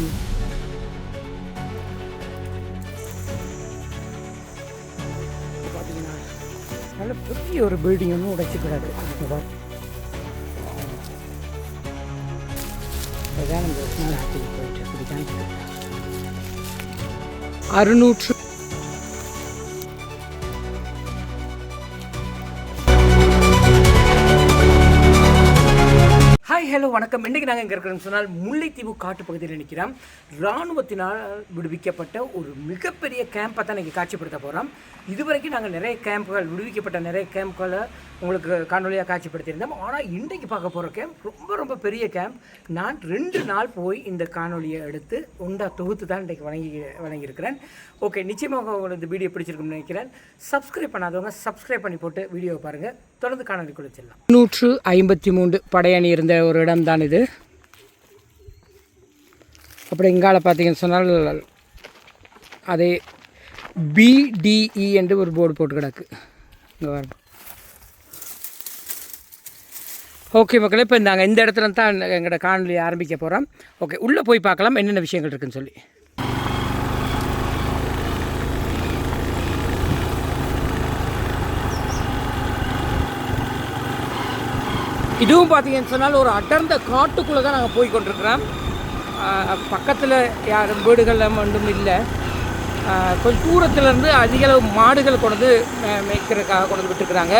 view. இப்ப பார்த்தீங்கன்னா நல்ல பெரிய ஒரு பில்டிங் ஒன்று உடைச்சு கிடக்கு இங்க பாரு. இதுதான் நம்ம உஸ்மான் ஆற்றுக்கு போயிட்டு இப்படிதான் இருக்கு. அறுநூற்று வணக்கம். இன்றைக்கி நாங்கள் எங்கே இருக்கிறோம்னு சொன்னால் முல்லைத்தீவு காட்டு பகுதியில் நிற்கிறோம் இராணுவத்தினால் விடுவிக்கப்பட்ட ஒரு மிகப்பெரிய கேம்பை தான் இன்றைக்கி காட்சிப்படுத்த போகிறோம் இதுவரைக்கும் நாங்கள் நிறைய கேம்புகள் விடுவிக்கப்பட்ட நிறைய கேம்ப்களை உங்களுக்கு காணொலியாக காட்சிப்படுத்தியிருந்தோம். ஆனால் இன்றைக்கு பார்க்க போகிற கேம்ப் ரொம்ப ரொம்ப பெரிய கேம்ப் நான் ரெண்டு நாள் போய் இந்த காணொலியை எடுத்து உண்டா தொகுத்து தான் இன்றைக்கு வழங்கி வழங்கியிருக்கிறேன் ஓகே நிச்சயமாக உங்களுக்கு இந்த வீடியோ பிடிச்சிருக்கும்னு நினைக்கிறேன். சப்ஸ்கிரைப் பண்ணாதவங்க சப்ஸ்கிரைப் பண்ணி போட்டு வீடியோவை பாருங்கள் தொடர்ந்து காணொலி செல்லலாம். நூற்று ஐம்பத்தி மூன்று படையணி இருந்த ஒரு இடம் தான் இது. அப்படி இங்கால பார்த்தீங்கன்னு சொன்னால் அதே பிடிஇ என்று ஒரு போர்டு போட்டு கிடக்கு. இங்கே வரும் ஓகே மக்களே இப்போ நாங்கள் இந்த இடத்துல தான் எங்களோட காணொலி ஆரம்பிக்க போகிறோம் ஓகே உள்ளே போய் பார்க்கலாம் என்னென்ன விஷயங்கள் இருக்குன்னு சொல்லி. இதுவும் பார்த்தீங்கன்னு சொன்னால் ஒரு அடர்ந்த காட்டுக்குள்ளே தான் நாங்கள் போய் கொண்டிருக்கிறோம் பக்கத்தில் யாரும் வீடுகள் மட்டும் இல்லை. கொஞ்சம் தூரத்துலேருந்து அதிகளவு மாடுகள் கொண்டு வந்து மேய்க்கிறதுக்காக கொண்டு வந்து விட்டுருக்குறாங்க.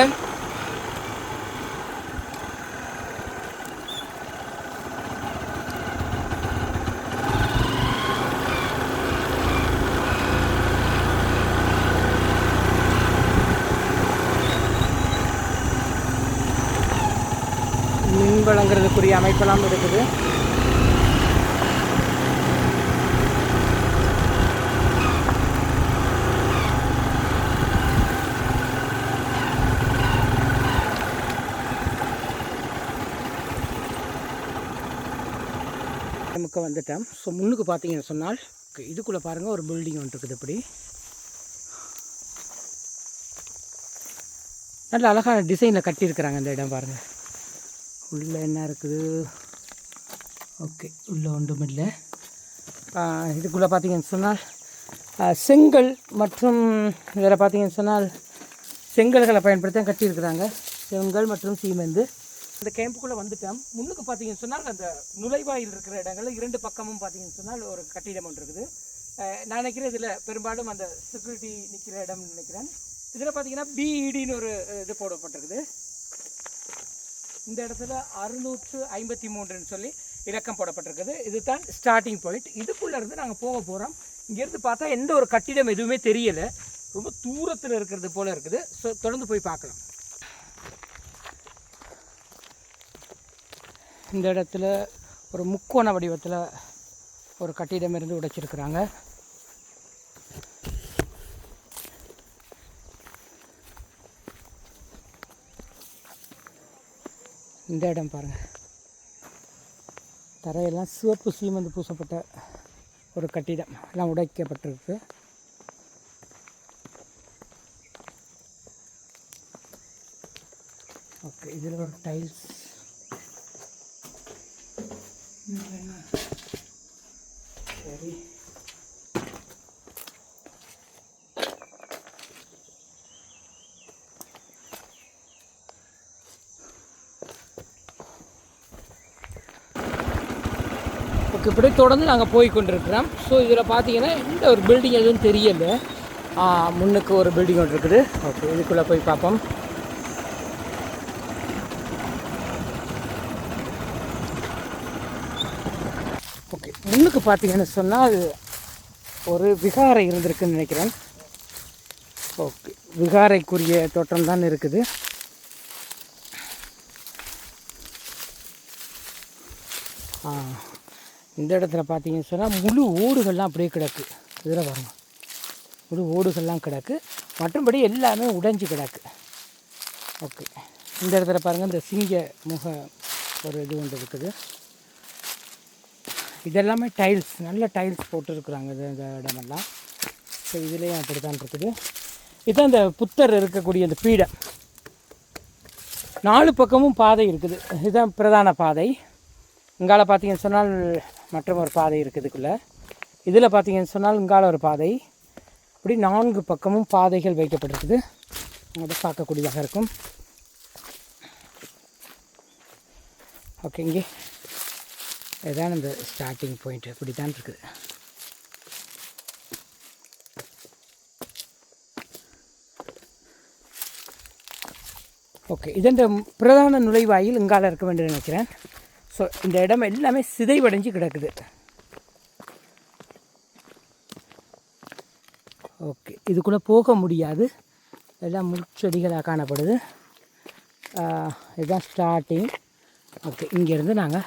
வழங்குறதுக்குரிய இருக்குது. நமக்கு வந்துட்டேன் ஸோ முன்னுக்கு பார்த்தீங்கன்னு சொன்னால் இதுக்குள்ளே பாருங்கள் ஒரு பில்டிங் ஒன்று இருக்குது இப்படி. நல்ல அழகான டிசைனில் கட்டியிருக்கிறாங்க இந்த இடம் பாருங்கள் உள்ளே என்ன இருக்குது? ஓகே உள்ளே ஒன்றும் இல்லை. இதுக்குள்ளே பார்த்தீங்கன்னு சொன்னால் செங்கல் மற்றும் இதில் பார்த்தீங்கன்னு சொன்னால் செங்கல்களை பயன்படுத்தி கட்டியிருக்கிறாங்க செங்கல் மற்றும் சீமெந்து. இந்த கேம்புக்குள்ளே வந்துட்டோம். முன்னுக்கு பார்த்தீங்கன்னு சொன்னால் அந்த நுழைவாயில் இருக்கிற இடங்களில் இரண்டு பக்கமும் பார்த்தீங்கன்னு சொன்னால் ஒரு கட்டிடம் ஒன்று இருக்குது. நான் நினைக்கிறேன் இதில் பெரும்பாலும் அந்த செக்யூரிட்டி நிற்கிற இடம்னு நினைக்கிறேன். இதில் பார்த்தீங்கன்னா பிஇடின்னு ஒரு இது போடப்பட்டிருக்குது. இந்த இடத்துல அறுநூற்று ஐம்பத்தி மூன்றுன்னு சொல்லி இலக்கம் போடப்பட்டிருக்குது. இதுதான் ஸ்டார்டிங் பாயிண்ட் இதுக்குள்ளேருந்து நாங்கள் போக போகிறோம் இங்கேருந்து பார்த்தா எந்த ஒரு கட்டிடம் எதுவுமே தெரியலை. ரொம்ப தூரத்தில் இருக்கிறது போல் இருக்குது. ஸோ தொடர்ந்து போய் பார்க்கலாம். இந்த இடத்துல ஒரு முக்கோண வடிவத்தில் ஒரு கட்டிடம் இருந்து உடைச்சிருக்கிறாங்க. இந்த இடம் பாருங்கள் தரையெல்லாம் சிவப்பு சீமந்து பூசப்பட்ட ஒரு கட்டிடம். எல்லாம் உடைக்கப்பட்டிருக்கு. ஓகே இதில் ஒரு டைல்ஸ். என்ன இப்படி தொடர்ந்து நாங்கள் போய் கொண்டிருக்கிறோம் ஸோ இதில் பார்த்தீங்கன்னா இந்த ஒரு பில்டிங் எதுவும் தெரியலை. முன்னுக்கு ஒரு பில்டிங் ஒன்று இருக்குது. ஓகே இதுக்குள்ளே போய் பார்ப்போம். ஓகே முன்னுக்கு பார்த்தீங்கன்னு சொன்னால் ஒரு விகாரை இருந்திருக்குன்னு நினைக்கிறேன். ஓகே விகாரைக்குரிய தோற்றம் தான் இருக்குது. இந்த இடத்துல பார்த்தீங்கன்னு சொன்னால் முழு ஓடுகள்லாம் அப்படியே கிடக்கு. இதில் வரணும் முழு ஓடுகள்லாம் கிடக்கு. மற்றபடி எல்லாமே உடைஞ்சு கிடக்கு. ஓகே. இந்த இடத்துல பாருங்கள் இந்த சிங்க முக ஒரு இது ஒன்று இருக்குது. இதெல்லாமே டைல்ஸ் நல்ல டைல்ஸ் போட்டுருக்குறாங்க இது இந்த இடமெல்லாம். ஸோ இதுலேயும் அப்படி தான் இருக்குது. இதுதான் இந்த புத்தர் இருக்கக்கூடிய இந்த பீடம் நாலு பக்கமும் பாதை இருக்குது. இதுதான் பிரதான பாதை. இங்கால பார்த்தீங்கன்னு சொன்னால் மற்றும் ஒரு பாதை இருக்குதுக்குள்ளே இதில் பார்த்தீங்கன்னு சொன்னால் இங்கால ஒரு பாதை. இப்படி நான்கு பக்கமும் பாதைகள் வைக்கப்பட்டிருக்குது. அதை பார்க்கக்கூடியதாக இருக்கும். ஓகே இங்கே. இதான் இந்த ஸ்டார்டிங் பாயிண்ட் இப்படி தான் இருக்குது. ஓகே இதன் பிரதான நுழைவாயில் இங்கால இருக்க வேண்டும் நினைக்கிறேன். ஸோ இந்த இடம் எல்லாமே சிதைவடைஞ்சு கிடக்குது. ஓகே இதுக்குள்ளே போக முடியாது. எல்லாம் முட்செடிகளாக காணப்படுது. இதுதான் ஸ்டார்டிங் ஓகே இங்கேருந்து நாங்கள்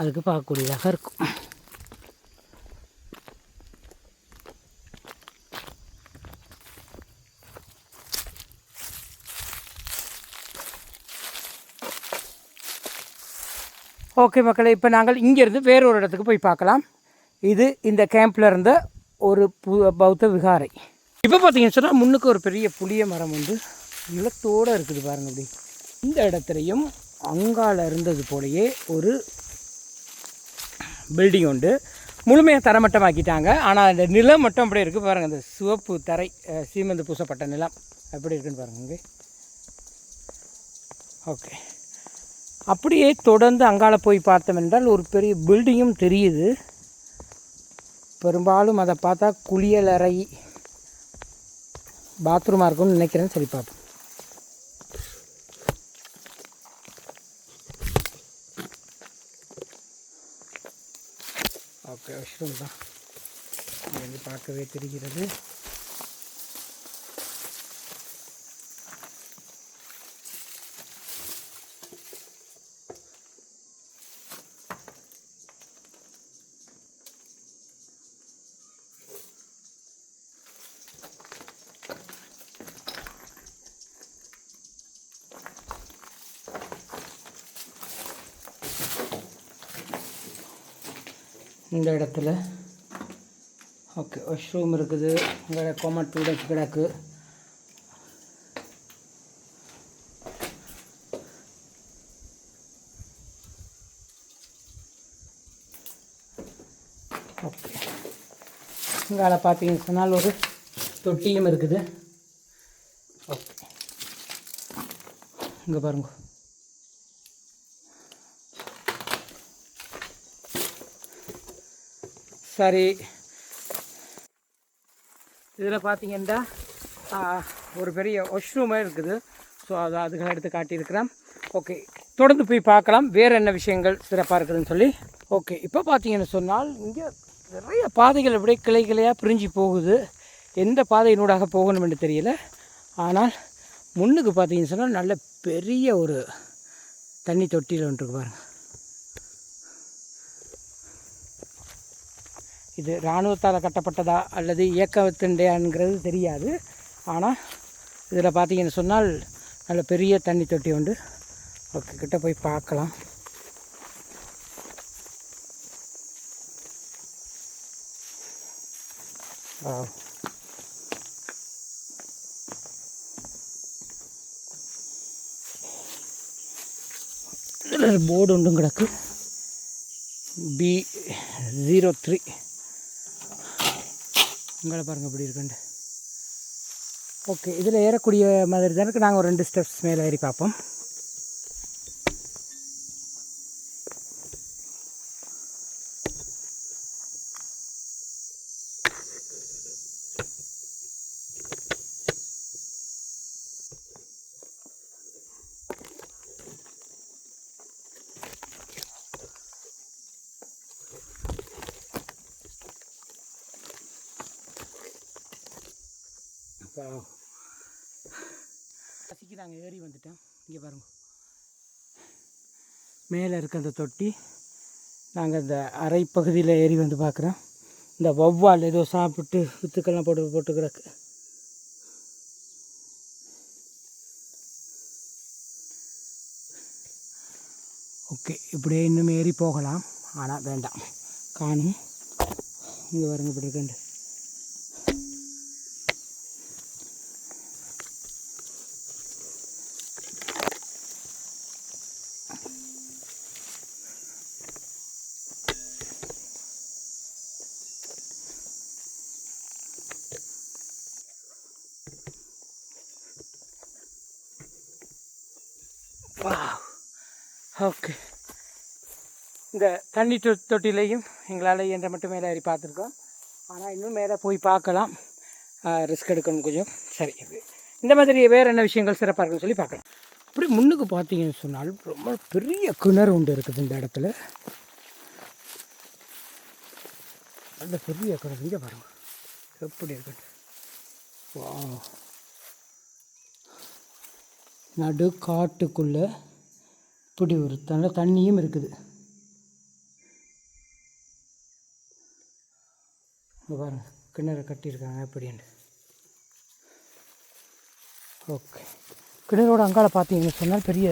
அதுக்கு பார்க்கக்கூடியதாக இருக்கும். ஓகே மக்களே இப்போ நாங்கள் இங்கேருந்து வேறொரு இடத்துக்கு போய் பார்க்கலாம். இது இந்த கேம்பில் இருந்த ஒரு பு பௌத்த விகாரை. இப்போ பார்த்தீங்கன்னு சொன்னால் முன்னுக்கு ஒரு பெரிய புளிய மரம் வந்து நிலத்தோடு இருக்குது பாருங்க அப்படி. இந்த இடத்துலையும் அங்கால இருந்தது போலயே ஒரு பில்டிங் உண்டு. முழுமையாக தரமட்டமாக்கிட்டாங்க. ஆனால் அந்த நிலம் மட்டும் அப்படியே இருக்குது பாருங்கள் அந்த சிவப்பு தரை சீமந்து சீமெந்து பூசப்பட்ட நிலம். எப்படி இருக்குன்னு பாருங்க ஓகே. அப்படியே தொடர்ந்து அங்கால போய் பார்த்தோம் என்றால் ஒரு பெரிய பில்டிங்கும் தெரியுது. பெரும்பாலும் அதை பார்த்தா குளியலறை பாத்ரூமாக இருக்கும்னு நினைக்கிறேன். சரி பார்ப்போம். ஓகே வாஷ்ரூம் தான். பார்க்கவே தெரிகிறது. இந்த இடத்துல. ஓகே வாஷ்ரூம் இருக்குது. இங்கே கோமட் டூடெக்ஸ் கிடக்கு. ஓகே இங்கால பார்த்தீங்கன்னு சொன்னால் ஒரு தொட்டியும் இருக்குது. ஓகே இங்கே பாருங்கள் சரி. இதில் பார்த்தீங்கன்னா ஒரு பெரிய வாஷ்ரூமே இருக்குது. ஸோ அதை அதுகளை எடுத்து காட்டியிருக்கிறேன். ஓகே தொடர்ந்து போய் பார்க்கலாம். வேறு என்ன விஷயங்கள் சிறப்பாக இருக்குதுன்னு சொல்லி. ஓகே இப்போ பார்த்தீங்கன்னு சொன்னால் இங்கே நிறைய பாதைகள் அப்படியே கிளை கிளையாக பிரிஞ்சு போகுது. எந்த பாதையினூடாக போகணும் என்று தெரியல. ஆனால் முன்னுக்கு பார்த்தீங்கன்னு சொன்னால் நல்ல பெரிய ஒரு தண்ணி தொட்டியில் ஒன்று இருக்கு இது இராணுவத்தால் கட்டப்பட்டதா அல்லது இயக்கத்தின்டையாங்கிறது தெரியாது. ஆனால் இதில் பார்த்தீங்கன்னு சொன்னால் நல்ல பெரிய தண்ணி தொட்டி உண்டு. ஓகே கிட்ட போய் பார்க்கலாம். இதில் போர்டு ஒன்றும் கிடக்கு பி ஜீரோ த்ரீ. உங்களை பாருங்கள் எப்படி இருக்குண்டு ஓகே இதில் ஏறக்கூடிய மாதிரி தான் இருக்கு. நாங்கள் ஒரு ரெண்டு ஸ்டெப்ஸ் மேலே ஏறி பார்ப்போம் அப்போ பசிக்கு நாங்கள் ஏறி வந்துட்டோம் இங்கே பாருங்க மேலே இருக்க அந்த தொட்டி நாங்கள் இந்த அரை பகுதியில் ஏறி வந்து பார்க்குறோம் இந்த வௌவால் ஏதோ சாப்பிட்டு வித்துக்கெல்லாம் போட்டு போட்டு ஓகே இப்படியே இன்னும் ஏறி போகலாம். ஆனால் வேண்டாம். காணும் இங்கே வருங்க இப்படி இருக்கண்டு ஓகே. இந்த தண்ணி தொ தொட்டிலையும் எங்களால் இயன்ற மட்டும் மேலே ஏறி பார்த்துருக்கோம். ஆனால் இன்னும் மேலே போய் பார்க்கலாம். ரிஸ்க் எடுக்கணும் கொஞ்சம். சரி இந்த மாதிரி வேறு என்ன விஷயங்கள் சிறப்பாக இருக்குன்னு சொல்லி பார்க்கலாம். அப்படி முன்னுக்கு பார்த்தீங்கன்னு சொன்னால் ரொம்ப பெரிய கிணறு உண்டு இருக்குது இந்த இடத்துல. நல்ல பெரிய கிணறு இங்கே பாருங்க. எப்படி இருக்குது வா நடு காட்டுக்குள்ளே இப்படி ஒரு நல்ல தண்ணியும் இருக்குது. இங்க பாருங்க கிணறு கட்டியிருக்காங்க எப்படின்னு ஓகே. கிணறோட அங்கால பார்த்தீங்கன்னு சொன்னால் பெரிய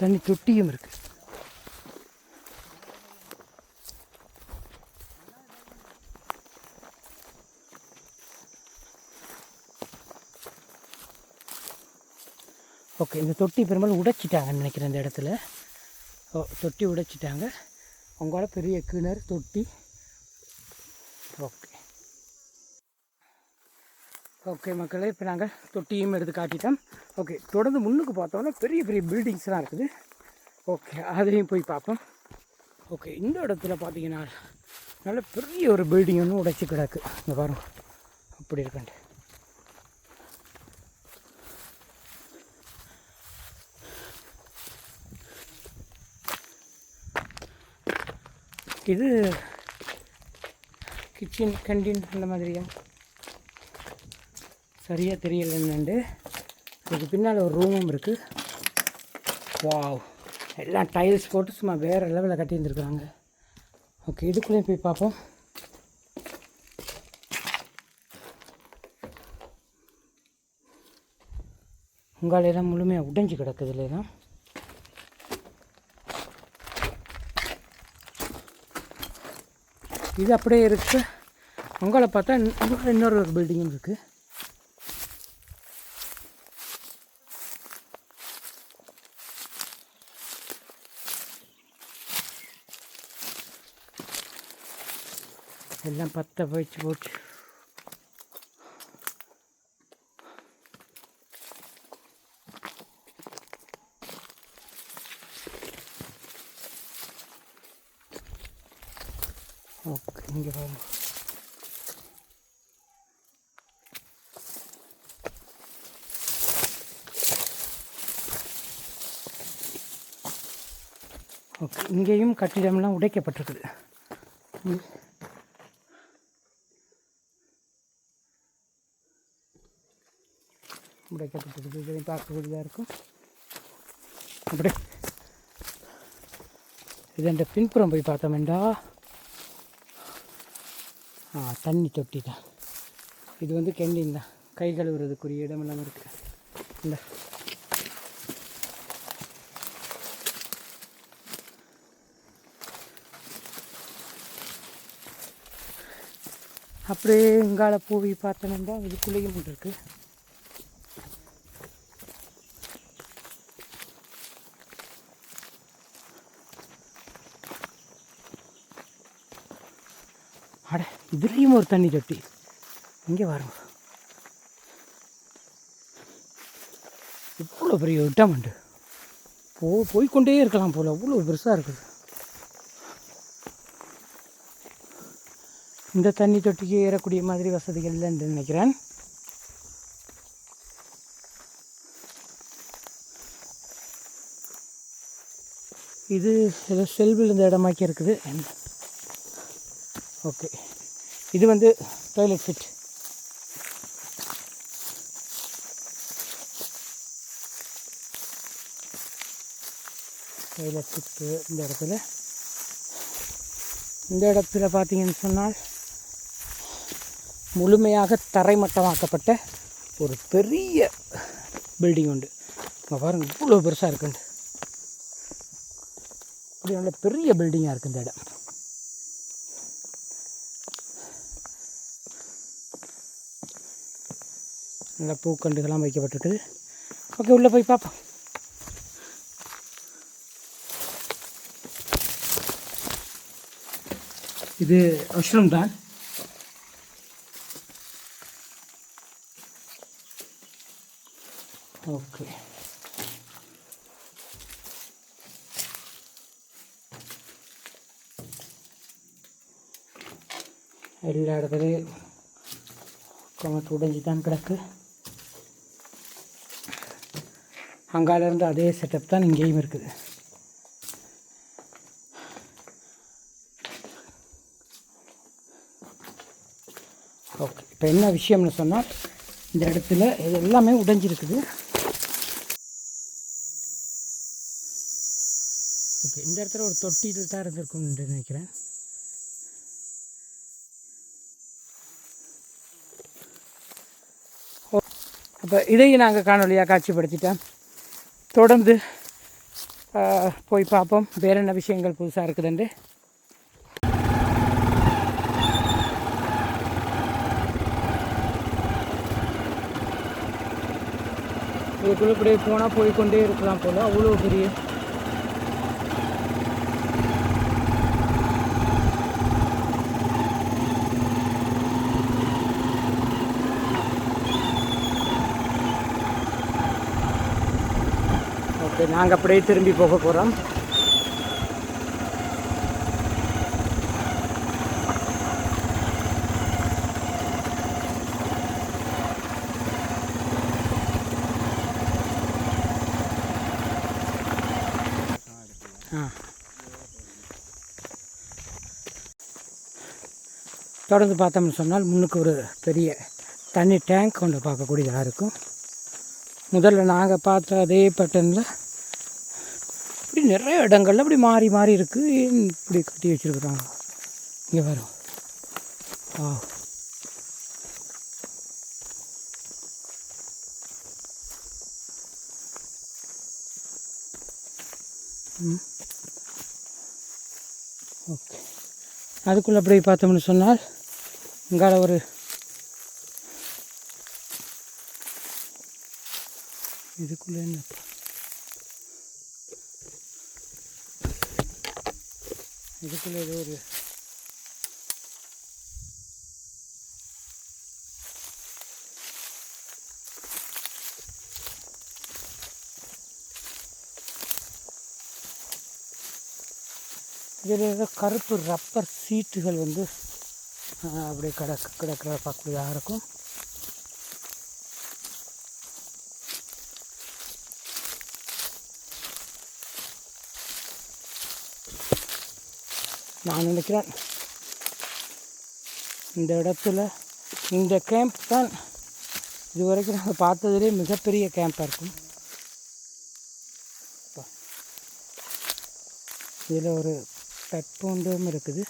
தண்ணி தொட்டியும் இருக்குது ஓகே இந்த தொட்டி பெரும்பாலும் உடைச்சிட்டாங்கன்னு நினைக்கிறேன் இந்த இடத்துல. ஓ தொட்டி உடைச்சிட்டாங்க. அவங்களோட பெரிய கிணறு தொட்டி. ஓகே. ஓகே மக்களே இப்போ நாங்கள் தொட்டியும் எடுத்து காட்டிட்டோம். ஓகே தொடர்ந்து முன்னுக்கு பார்த்தோம்னா பெரிய பெரிய பில்டிங்ஸ்லாம் இருக்குது. ஓகே அதையும் போய் பார்ப்போம். ஓகே இந்த இடத்துல பார்த்தீங்கன்னா நல்ல பெரிய ஒரு பில்டிங் ஒன்று உடைச்சி கிடக்கு. இங்கே பாருங்க. அப்படி இருக்கண்டு இது கிச்சன் கண்டின் அந்த மாதிரியா? சரியாக தெரியல என்னண்டு. இதுக்கு பின்னால் ஒரு ரூமும் இருக்குது வாவ் எல்லாம் டைல்ஸ் போட்டு சும்மா வேறு லெவலில் கட்டியிருந்துருக்காங்க. ஓகே இதுக்குள்ளேயும் போய் பார்ப்போம். உங்களாலாம் முழுமையாக உடைஞ்சு கிடக்குது தான் இது அப்படியே இருக்குது உங்களை பார்த்தா இன்னொரு இன்னொரு ஒரு பில்டிங்கும் இருக்குது எல்லாம் பற்ற போயிடுச்சு போச்சு ஓகே இங்கே பாருங்க ஓகே இங்கேயும் கட்டிடம்லாம் உடைக்கப்பட்டிருக்குது. உடைக்கப்பட்டிருக்குது. இதையும் பார்க்கக்கூடியதாக இருக்கும். அப்படி இது பின்புறம் போய் பார்த்தோம்டா ஆ தண்ணி தொட்டி தான் இது வந்து கெண்டின் தான். கை கழுவுறதுக்குரிய இடமெல்லாம் இருக்குது இந்த அப்படியே இங்கால போய் பார்த்தோம்னா இதுக்குள்ளேயும் ஒன்று இருக்குது அட இதுலேயும் ஒரு தண்ணி தொட்டி. இங்கே வரும் இவ்வளோ பெரிய விட்டமண்டு. போ போய்க்கொண்டே இருக்கலாம் போல். அவ்வளோ பெருசாக இருக்குது. இந்த தண்ணி தொட்டிக்கு ஏறக்கூடிய மாதிரி வசதிகள் இல்லைன்னு நினைக்கிறேன். இது ஏதோ செல்வில் இந்த இடமாக்கி இருக்குது. ஓகே. இது வந்து டாய்லெட் ஃபிட் டாய்லெட் ஃபிட்டு இந்த இடத்துல. இந்த இடத்துல பார்த்தீங்கன்னு சொன்னால் முழுமையாக தரைமட்டமாக்கப்பட்ட ஒரு பெரிய பில்டிங் உண்டு. இப்போ பாருங்கள் இவ்வளோ பெருசாக இருக்குண்டு. இப்படி நல்ல பெரிய பில்டிங்காக இருக்குது இந்த இடம். நல்லா பூக்கண்டுகள்லாம் வைக்கப்பட்டிருக்குது ஓகே உள்ளே போய் பார்ப்போம். இது மஷ்ரூம் தான் ஓகே எல்லா இடத்துலையும் கமெண்ட் உடைஞ்சி தான் கிடக்கு அங்காலிருந்து அதே செட்டப் தான் இங்கேயும் இருக்குது. ஓகே இப்போ என்ன விஷயம்னு சொன்னால் இந்த இடத்துல இது எல்லாமே உடைஞ்சிருக்குது. ஓகே இந்த இடத்துல ஒரு தொட்டியில் தான் இருந்திருக்கும்னு நினைக்கிறேன். அப்போ இதையும் நாங்கள் காணொலியாக காட்சிப்படுத்திட்டோம். தொடர்ந்து போய் பார்ப்போம். வேறு என்ன விஷயங்கள் புதுசாக இருக்குதுண்டு இதுக்குள்ளே இப்படியே போனால் போய்கொண்டே இருக்கலாம் போல். அவ்வளோ பெரிய நாங்கள் அப்படியே திரும்பி போக போகிறோம் ஆ. தொடர்ந்து பார்த்தோம்னு சொன்னால் முன்னுக்கு ஒரு பெரிய தண்ணி டேங்க் ஒன்று பார்க்கக்கூடியதாக இருக்கும். முதல்ல நாங்கள் பார்த்த அதே பேட்டர்னில் நிறைய இடங்கள்ல இப்படி மாறி மாறி இருக்குது இப்படி கட்டி வச்சுருக்குறாங்க? இங்கே வரும் ஆ. ஓகே. அதுக்குள்ளே அப்படி பார்த்தோம்னு சொன்னால் இங்கால ஒரு இதுக்குள்ளே என்ன? இதுக்குள்ளே ஏதோ ஒரு இதில் ஏதோ கருப்பு ரப்பர் சீட்டுகள் வந்து அப்படியே கிடக்கு கிடக்கிற பார்க்கக்கூடியதாக இருக்கும். நான் நினைக்கிறேன். இந்த இடத்துல இந்த கேம்ப் தான் இதுவரைக்கும் நாங்கள் பார்த்ததுலேயே மிகப்பெரிய கேம்பாக இருக்கும். இதில் ஒரு பெட்பூண்டும் இருக்குது.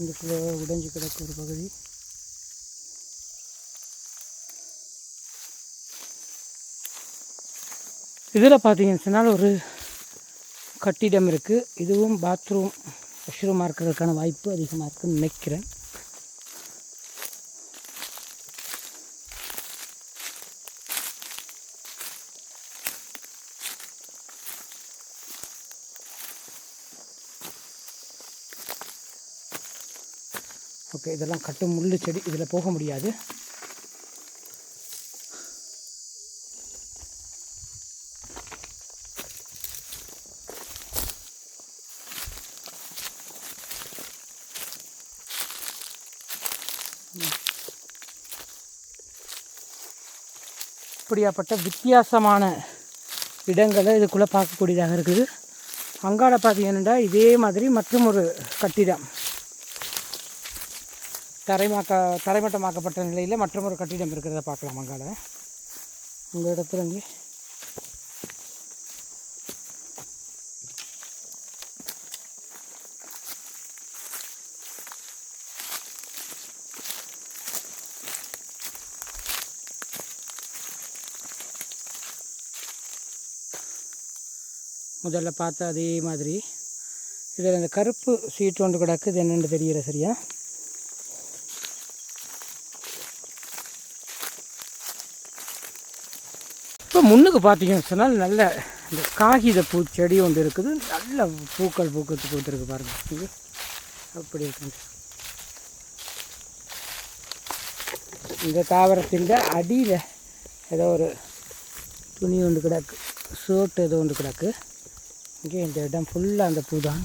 இந்த உடைஞ்சு கிடக்கு ஒரு பகுதி. இதில் பார்த்தீங்கன்னு சொன்னால் ஒரு கட்டிடம் இருக்குது. இதுவும் பாத்ரூம் வாஷ்ரூமாக இருக்கிறதுக்கான வாய்ப்பு அதிகமாக இருக்குன்னு நினைக்கிறேன். ஓகே இதெல்லாம் கட்டு முள்ளு செடி இதில் போக முடியாது. இப்படியாப்பட்ட வித்தியாசமான இடங்களை இதுக்குள்ளே பார்க்கக்கூடியதாக இருக்குது. அங்காட பார்த்தீங்கன்னா இதே மாதிரி மற்றும் ஒரு கட்டிடம். தரைமாக்க தரைமட்டமாக்கப்பட்ட நிலையில் மற்றும் ஒரு கட்டிடம் இருக்கிறத பார்க்கலாம் அங்காட இந்த இடத்துல இங்கே. முதல்ல பார்த்த அதே மாதிரி. இதில் இந்த கருப்பு சீட் ஒன்று கிடக்கு இது என்னென்னு தெரியல சரியா? இப்போ முன்னுக்கு பார்த்தீங்கன்னு சொன்னால் நல்ல இந்த காகித பூ செடி ஒன்று இருக்குது. நல்ல பூக்கள் பூக்கத்து பூத்துருக்கு பாருங்கள் இது அப்படி இருக்குது இந்த தாவரத்தின் அடியில் ஏதோ ஒரு துணி ஒன்று கிடக்கு சோட்டு ஏதோ ஒன்று கிடக்கு. இங்கே இந்த இடம் ஃபுல்லாக அந்த பூ தான்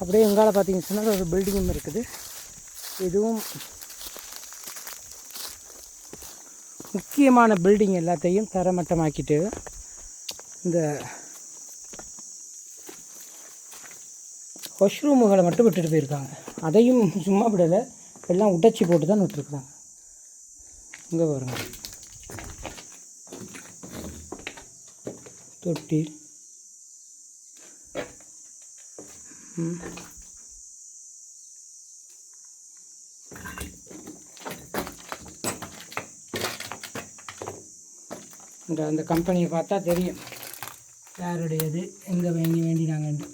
அப்படியே எங்கால பார்த்தீங்கன்னு சொன்னால் ஒரு பில்டிங்கும் இருக்குது. இதுவும் முக்கியமான பில்டிங் எல்லாத்தையும் தரமட்டமாக்கிட்டு இந்த வாஷ்ரூமுகளை மட்டும் விட்டுட்டு போயிருக்காங்க. அதையும் சும்மா விடலை. எல்லாம் உடைச்சி போட்டு தான் விட்டுருக்குறாங்க. இங்கே பாருங்க. தொட்டி. இந்த அந்த கம்பெனியை பார்த்தா தெரியும். யாருடையது எங்கே வாங்கி வேண்டினாங்கன்ட்டு.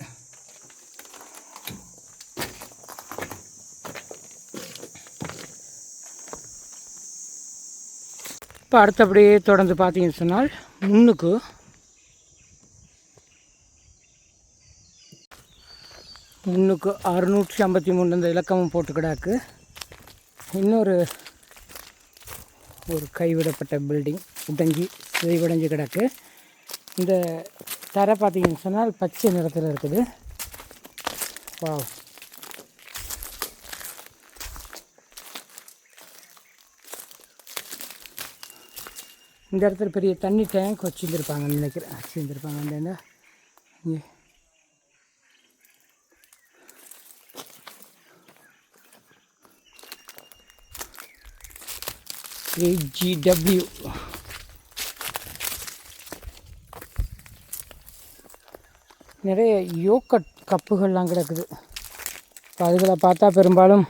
இப்போ அடுத்தபடியே தொடர்ந்து பார்த்தீங்கன்னு சொன்னால் முன்னுக்கு முன்னுக்கு அறுநூற்றி ஐம்பத்தி மூணு இந்த இலக்கமும் போட்டு கிடாக்கு. இன்னொரு ஒரு கைவிடப்பட்ட பில்டிங் உடஞ்சி சிதைவடைஞ்சு கிடக்கு. இந்த தரை பார்த்தீங்கன்னு சொன்னால் பச்சை நிறத்தில் இருக்குது. வா இந்த இடத்துல பெரிய தண்ணி டேங்க் வச்சுருந்துருப்பாங்கன்னு நினைக்கிறேன். வச்சுருந்துருப்பாங்க. அந்த இங்கே. ஏஜிடபிள்யூ நிறைய யோக்கட் கப்புகள்லாம் கிடக்குது. இப்போ அதுகளை பார்த்தா பெரும்பாலும்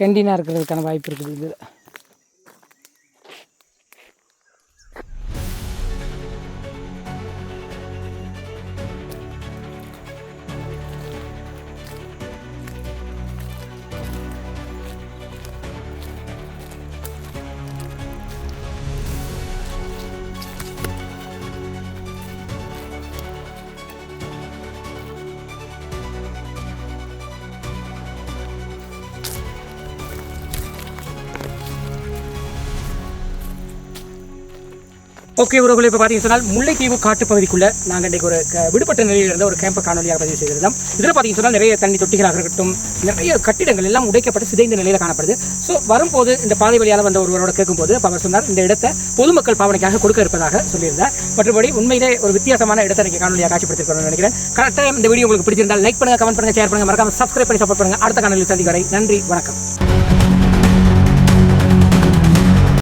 கெண்டினாக இருக்கிறதுக்கான வாய்ப்பு இருக்குது இதில். ஓகே உறவுகளை இப்போ பார்த்தீங்கன்னு சொன்னால் முல்லைத்தீவு காட்டுப்பகுதிக்குள்ளே நாங்கள் இன்றைக்கு ஒரு விடுபட்ட நிலையில் இருந்த ஒரு கேம்ப காணொலியாக பதிவு செய்திருந்தோம் இதில் பார்த்தீங்கன்னு சொன்னால் நிறைய தண்ணி தொட்டிகளாக இருக்கட்டும் நிறைய கட்டிடங்கள் எல்லாம் உடைக்கப்பட்டு சிதைந்த நிலையில் காணப்படுது. ஸோ வரும்போது இந்த பாதை வழியால் வந்த ஒருவரோட கேட்கும்போது அவர் சொன்னார் இந்த இடத்தை பொதுமக்கள் பாவனைக்காக கொடுக்க இருப்பதாக சொல்லியிருந்தார். மற்றபடி உண்மையிலே ஒரு வித்தியாசமான இடத்தை நீங்கள் காணொலியாக காட்சிப்படுத்திருக்கணும்னு நினைக்கிறேன். கரெக்டாக இந்த வீடியோ உங்களுக்கு பிடிச்சிருந்தால் லைக் பண்ணுங்க கமெண்ட் பண்ணுங்கள் ஷேர் பண்ணுங்கள் மறக்காம சப்ஸ்கிரைப் பண்ணி சப்போர்ட் பண்ணுங்கள் அடுத்த காணொலியில் சந்திக்க நன்றி வணக்கம்.